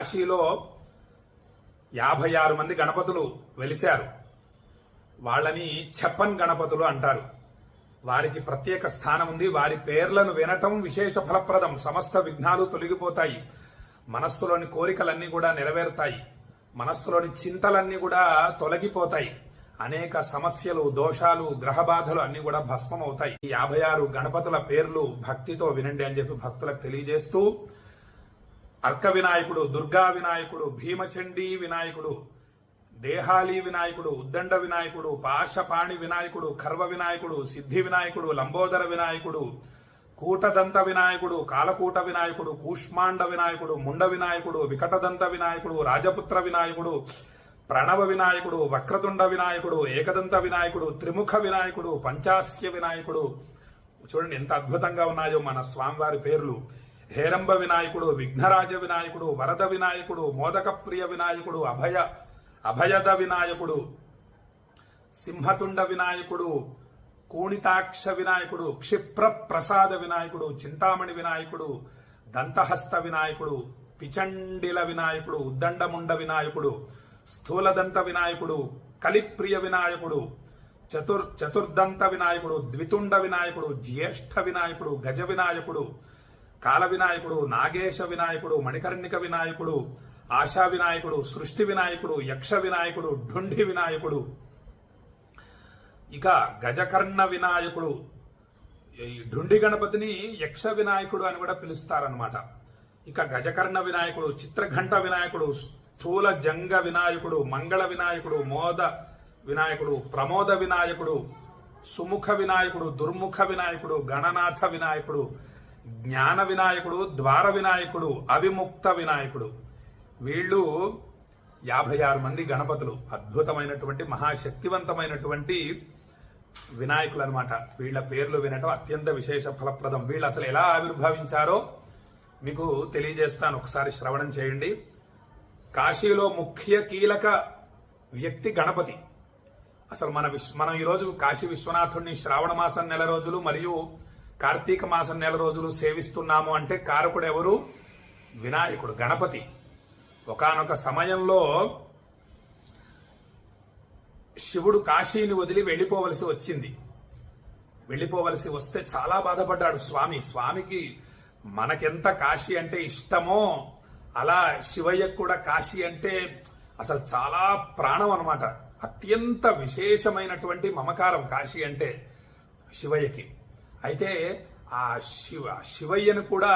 కాశీలో యాభై ఆరు మంది గణపతులు వెలిశారు. వాళ్ళని చెప్పన్ గణపతులు అంటారు. వారికి ప్రత్యేక స్థానం ఉంది. వారి పేర్లను వినటం విశేష ఫలప్రదం. సమస్త విఘ్నాలు తొలగిపోతాయి. మనస్సులోని కోరికలన్నీ కూడా నెరవేరుతాయి. మనస్సులోని చింతలన్నీ కూడా తొలగిపోతాయి. అనేక సమస్యలు దోషాలు గ్రహ బాధలు అన్ని కూడా భస్మం అవుతాయి యాభై ఆరు గణపతుల పేర్లు భక్తితో వినండి అని చెప్పి భక్తులకు తెలియజేస్తూ అర్క వినాయకుడు దుర్గా వినాయకుడు భీమచండీ వినాయకుడు దేహాలి వినాయకుడు ఉద్దండ వినాయకుడు పాశపాణి వినాయకుడు కర్వ వినాయకుడు సిద్ధి వినాయకుడు లంబోదర వినాయకుడు కూటదంత వినాయకుడు కాలకూట వినాయకుడు కూష్మాండ వినాయకుడు ముండ వినాయకుడు వికటదంత వినాయకుడు రాజపుత్ర వినాయకుడు ప్రణవ వినాయకుడు వక్రతుండ వినాయకుడు ఏకదంత వినాయకుడు త్రిముఖ వినాయకుడు పంచాస్య వినాయకుడు. చూడండి ఎంత అద్భుతంగా ఉన్నాయో మన స్వామివారి పేర్లు. హేరంబ వినాయకుడు విఘ్నరాజ వినాయకుడు వరద వినాయకుడు మోదక ప్రియ వినాయకుడు అభయ అభయద వినాయకుడు సింహతుండ వినాయకుడు కూణితాక్ష వినాయకుడు క్షిప్ర ప్రసాద వినాయకుడు చింతామణి వినాయకుడు దంతహస్త వినాయకుడు పిచండిల వినాయకుడు ఉద్దండముండ వినాయకుడు స్థూలదంత వినాయకుడు కలిప్రియ వినాయకుడు చతుర్ చతుర్దంత వినాయకుడు ద్వితుండ వినాయకుడు జ్యేష్ఠ వినాయకుడు గజ వినాయకుడు కాల వినాయకుడు నాగేశ వినాయకుడు మణికర్ణిక వినాయకుడు ఆశా వినాయకుడు సృష్టి వినాయకుడు యక్ష వినాయకుడు ఢుండి వినాయకుడు. ఇక గజకర్ణ వినాయకుడు ఈ ఢుండి గణపతిని యక్ష వినాయకుడు అని కూడా పిలుస్తారనమాట ఇక గజకర్ణ వినాయకుడు చిత్రఘంట వినాయకుడు స్థూల జంగ వినాయకుడు మంగళ వినాయకుడు మోద వినాయకుడు ప్రమోద వినాయకుడు సుముఖ వినాయకుడు దుర్ముఖ వినాయకుడు గణనాథ వినాయకుడు జ్ఞాన వినాయకుడు ద్వార వినాయకుడు అవిముక్త వినాయకుడు. వీళ్ళు యాభై ఆరు మంది గణపతులు. అద్భుతమైనటువంటి మహాశక్తివంతమైనటువంటి వినాయకులు అనమాట వీళ్ళ పేర్లు వినటం అత్యంత విశేష ఫలప్రదం. వీళ్ళు అసలు ఎలా ఆవిర్భవించారో మీకు తెలియజేస్తాను. ఒకసారి శ్రవణం చేయండి. కాశీలో ముఖ్య కీలక వ్యక్తి గణపతి. అసలు మన విశ్వ మనం ఈరోజు కాశీ విశ్వనాథుడిని శ్రావణ మాసం నెల రోజులు మరియు కార్తీక మాసం నెల రోజులు సేవిస్తున్నాము అంటే కారకుడు ఎవరు వినాయకుడు గణపతి. ఒకానొక సమయంలో శివుడు కాశీని వదిలి వెళ్ళిపోవలసి వచ్చింది. వెళ్ళిపోవలసి వస్తే చాలా బాధపడ్డాడు స్వామి. స్వామికి మనకెంత కాశీ అంటే ఇష్టమో అలా శివయ్యకు కూడా కాశీ అంటే అసలు చాలా ప్రాణం అనమాట అత్యంత విశేషమైనటువంటి మమకారం కాశీ అంటే శివయ్యకి. అయితే ఆ శివ శివయ్యను కూడా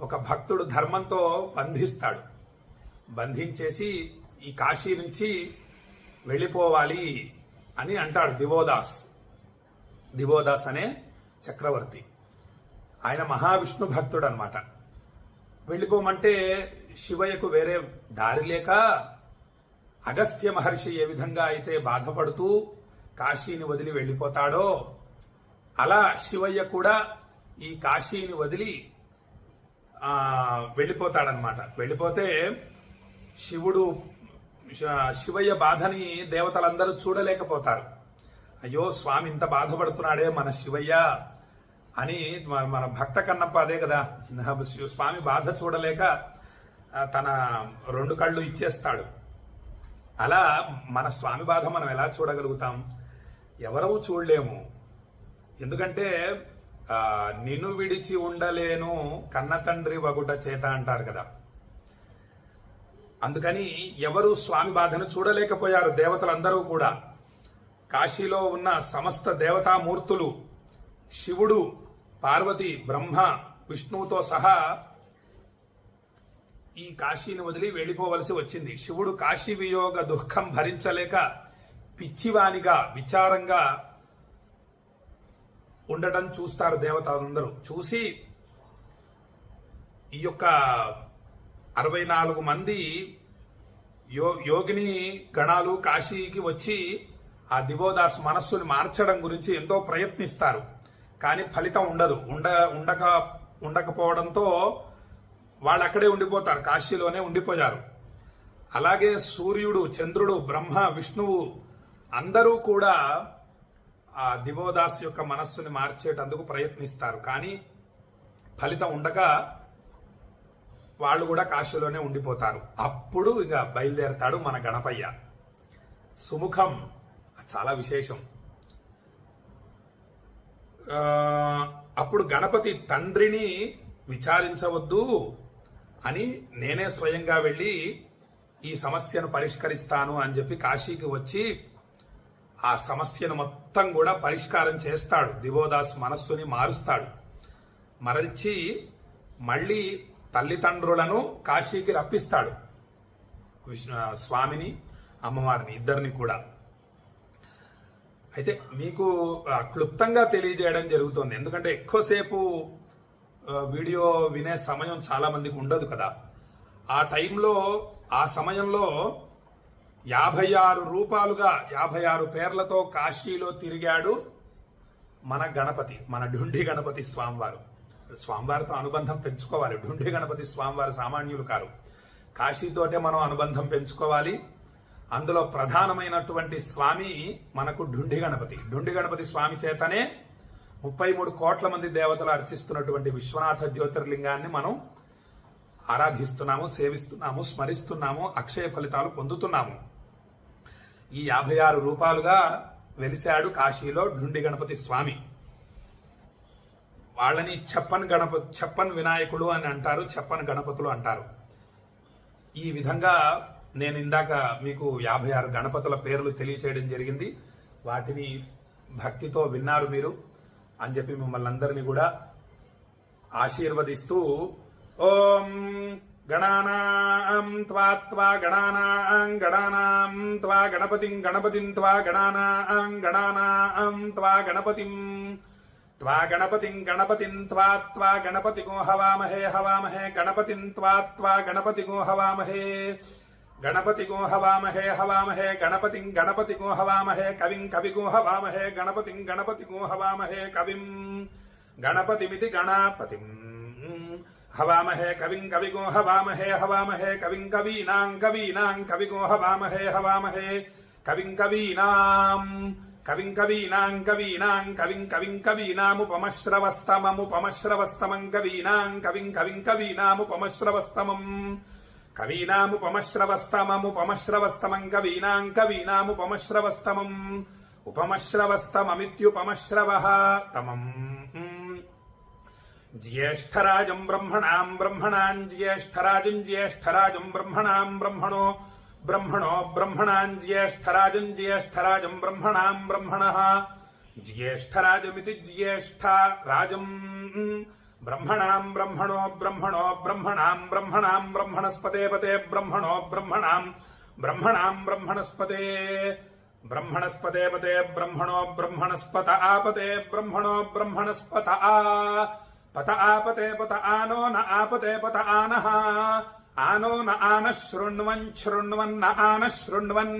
ఒక భక్తుడు ధర్మంతో బంధిస్తాడు. బంధించేసి ఈ కాశీ నుంచి వెళ్ళిపోవాలి అని అంటాడు దివోదాస్. దివోదాస్ అనే చక్రవర్తి. ఆయన మహావిష్ణు భక్తుడు అనమాట వెళ్ళిపోమంటే శివయ్యకు వేరే దారి లేక అగస్త్య మహర్షి ఏ విధంగా అయితే బాధపడుతూ కాశీని వదిలి వెళ్ళిపోతాడో అలా శివయ్య కూడా ఈ కాశీని వదిలి వెళ్ళిపోతాడనమాట వెళ్ళిపోతే శివుడు శివయ్య బాధని దేవతలందరూ చూడలేకపోతారు. అయ్యో స్వామి ఇంత బాధపడుతున్నాడే మన శివయ్య అని మన- భక్త కన్నప్ప అదే కదా. స్వామి బాధ చూడలేక తన రెండు కళ్ళు ఇచ్చేస్తాడు. అలా మన స్వామి బాధ మనం ఎలా చూడగలుగుతాం? ఎవరూ చూడలేము. ఎందుకంటే నిన్ను విడిచి ఉండలేను కన్న తండ్రి వగుట చేత అంటారు కదా. అందుకని ఎవరు స్వామి బాధను చూడలేకపోయారు దేవతలందరూ కూడా. కాశీలో ఉన్న సమస్త దేవతామూర్తులు శివుడు పార్వతి బ్రహ్మ విష్ణువుతో సహా ఈ కాశీని వదిలి వెళ్ళిపోవలసి వచ్చింది. శివుడు కాశీ వియోగ దుఃఖం భరించలేక పిచ్చివానిగా విచారంగా ఉండటం చూస్తారు దేవతలందరూ. చూసి ఈ యొక్క అరవై నాలుగు మంది యో యోగిని గణాలు కాశీకి వచ్చి ఆ దివోదాస్ మనస్సుని మార్చడం గురించి ఎంతో ప్రయత్నిస్తారు. కానీ ఫలితం ఉండదు. ఉండ ఉండక ఉండకపోవడంతో వాళ్ళు అక్కడే ఉండిపోతారు. కాశీలోనే ఉండిపోయారు. అలాగే సూర్యుడు చంద్రుడు బ్రహ్మ విష్ణువు అందరూ కూడా దివోదాస్ యొక్క మనస్సుని మార్చేటందుకు ప్రయత్నిస్తారు. కానీ ఫలితం ఉండగా వాళ్ళు కూడా కాశీలోనే ఉండిపోతారు. అప్పుడు ఇక బయలుదేరతాడు మన గణపయ్య. సుముఖం. చాలా విశేషం. అప్పుడు గణపతి తండ్రిని విచారించవద్దు అని నేనే స్వయంగా వెళ్ళి ఈ సమస్యను పరిష్కరిస్తాను అని చెప్పి కాశీకి వచ్చి ఆ సమస్యను మొత్తం కూడా పరిష్కారం చేస్తాడు. దివోదాస్ మనస్సుని మారుస్తాడు. మరల్చి మళ్ళీ తల్లిదండ్రులను కాశీకి రప్పిస్తాడు. విష్ణు స్వామిని అమ్మవారిని ఇద్దరిని కూడా. అయితే మీకు క్లుప్తంగా తెలియజేయడం జరుగుతుంది. ఎందుకంటే ఎక్కువసేపు వీడియో వినే సమయం చాలా మందికి ఉండదు కదా. ఆ టైంలో ఆ సమయంలో యాభై ఆరు రూపాలుగా యాభై ఆరు పేర్లతో కాశీలో తిరిగాడు మన గణపతి మన ఢుండి గణపతి స్వామివారు. స్వామివారితో అనుబంధం పెంచుకోవాలి. ఢుండి గణపతి స్వామివారు సామాన్యులు కారు. కాశీతోటే మనం అనుబంధం పెంచుకోవాలి. అందులో ప్రధానమైనటువంటి స్వామి మనకు ఢుండి గణపతి. ఢుండి గణపతి స్వామి చేతనే ముప్పై మూడు కోట్ల మంది దేవతలు అర్చిస్తున్నటువంటి విశ్వనాథ జ్యోతిర్లింగాన్ని మనం ఆరాధిస్తున్నాము సేవిస్తున్నాము స్మరిస్తున్నాము అక్షయ ఫలితాలు పొందుతున్నాము. ఈ యాభై ఆరు రూపాలుగా వెలిశాడు కాశీలో ఢుండి గణపతి స్వామి. వాళ్ళని చెప్పన్ గణపతి చెప్పన్ వినాయకుడు అని అంటారు చెప్పన్ గణపతులు అంటారు. ఈ విధంగా నేను ఇందాక మీకు యాభై ఆరు గణపతుల పేర్లు తెలియచేయడం జరిగింది. వాటిని భక్తితో విన్నారు మీరు. అని చెప్పి మిమ్మల్ని అందరినీ కూడా ఆశీర్వదిస్తూ ఓం గణానాం త్వా త్వా గణానాం గణానాం త్వా గణపతిం గణపతిం త్వా గణానాం గణానాం త్వా గణపతిం త్వా గణపతిం గణపతిం త్వా త్వా గణపతిగో హవామహే హవామహే గణపతిం త్వా త్వా గణపతిగో హవామహే గణపతిగో హవామహే హవామహే గణపతిం గణపతిగో హవామహే కవిం కవిగో హవామహే గణపతిం గణపతిగో హవామహే కవిం గణపతిమితి గణపతిం హవామహే కవిం కవిగో హవామహే హవామహే కవిం కవీనాం కవీనాం కవిగో హవామహే హవామహే కవిం కవీనాం కవిం కవీనాం కవీనాం కవిం కవిం కవీనాముపమశ్రవస్తమముపమశ్రవస్తమం కవీనాం కవిం కవిం కవీనాముపమశ్రవస్తమం కవీనాముపమశ్రవస్తమముపమశ్రవస్తమం కవీనాం కవీనాముపమశ్రవస్తమం ఉపమశ్రవస్తమమిత్యుపమశ్రవ తమం. ज्येष्ठराजम् ब्रह्मणाम् ब्रह्मणान् ज्येष्ठराजम् ज्येष्ठराजम् ब्रह्मणाम् ब्रह्मणो ब्रह्मणो ब्रह्मणान् ज्येष्ठराजम् ज्येष्ठराजम् ब्रह्मणाम् ब्रह्मणः। ज्येष्ठराजमिति ज्येष्ठा राजम्। ब्रह्मणाम् ब्रह्मणो ब्रह्मणो ब्रह्मणाम् ब्रह्मणाम् ब्रह्मणस्पते पते ब्रह्मणो ब्रह्मणाम् ब्रह्मणाम् ब्रह्मणस्पते। ब्रह्मणस्पते पते ब्रह्मणो ब्रह्मणस्पत आपते ब्रह्मणो ब्रह्मणस्पत आ। పత ఆపతే పత ఆనో న ఆపతే పత ఆనః. ఆనో న ఆన శృణ్వన్ శృణ్వన్న ఆన శృణ్వన్.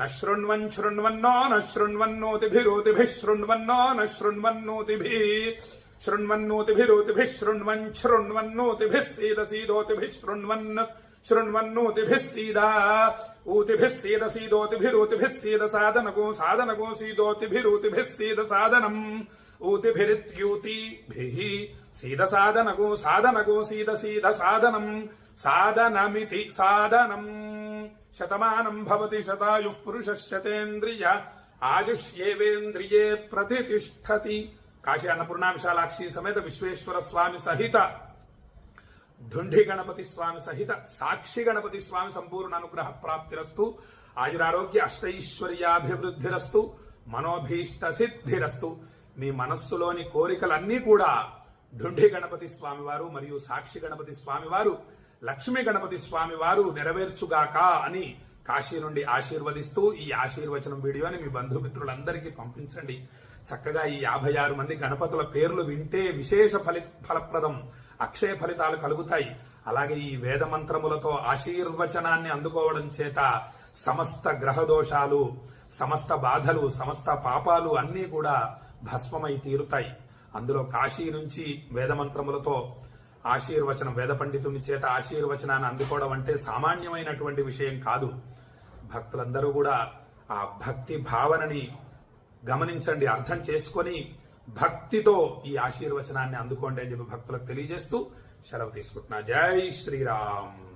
న శృణ్వన్ శృణ్వన్నో న శృణ్వన్నోతిభిరోతిభిः శృణ్వన్నో న శృణ్వన్నోతిభిः శృణ్వన్నోతిభిరోతిభిः శృణ్వన్ శృణ్వన్నోతిభిः సీదసీదోతిభిः శృణ్వన్ శృణ్వన్నోతిభిः సీదా ఊతిభిः సీద సీదోతిభిరోతిభిः సీద సాధనకో సాధనకో సీదోతిభిరోతిభిः సీద సాధనం. ఊతిభిరిత్యూతిభిः సీద సాధనకో సాధనకో సీద సీద సాధనం సాధనమితి సాధనం. శతమానం భవతి శతాయు పురుషः శతేంద్రియ ఆయుష్యేవేంద్రియే ప్రతిష్టతి కాశీ అన్నపూర్ణ విశాలాక్షి సమేత విశ్వేశ్వర స్వామి సహిత ఢుండి గణపతి స్వామి సహిత సాక్షి గణపతి స్వామి సంపూర్ణ అనుగ్రహ ప్రాప్తిరస్తు ఆయురారోగ్య అష్టైశ్వర్యాభివృద్ధిరస్తు మనోభీష్ట సిద్ధిరస్తు మీ మనస్సులోని కోరికలన్నీ కూడా ఢుండి గణపతి స్వామి వారు మరియు సాక్షి గణపతి స్వామి వారు లక్ష్మీ గణపతి స్వామి వారు నెరవేర్చుగాక అని కాశీ నుండి ఆశీర్వదిస్తూ ఈ ఆశీర్వచనం వీడియోని మీ బంధుమిత్రులందరికీ పంపించండి. చక్కగా ఈ యాభై ఆరు మంది గణపతుల పేర్లు వింటే విశేష ఫలి ఫలప్రదం అక్షయ ఫలితాలు కలుగుతాయి. అలాగే ఈ వేద మంత్రములతో ఆశీర్వచనాన్ని అందుకోవడం చేత సమస్త గ్రహదోషాలు సమస్త బాధలు సమస్త పాపాలు అన్నీ కూడా భస్మమై తీరుతాయి. అందులో కాశీ నుంచి వేదమంత్రములతో ఆశీర్వచనం వేద పండితుని చేత ఆశీర్వచనాన్ని అందుకోవడం అంటే సామాన్యమైనటువంటి విషయం కాదు. భక్తులందరూ కూడా ఆ భక్తి భావనని గమనించండి అర్థం చేసుకొని భక్తితో ఈ ఆశీర్వచనాన్ని అందుకోండి అని చెప్పి భక్తులకు తెలియజేస్తూ సెలవు తీసుకుంటున్నా. జై శ్రీరామ్.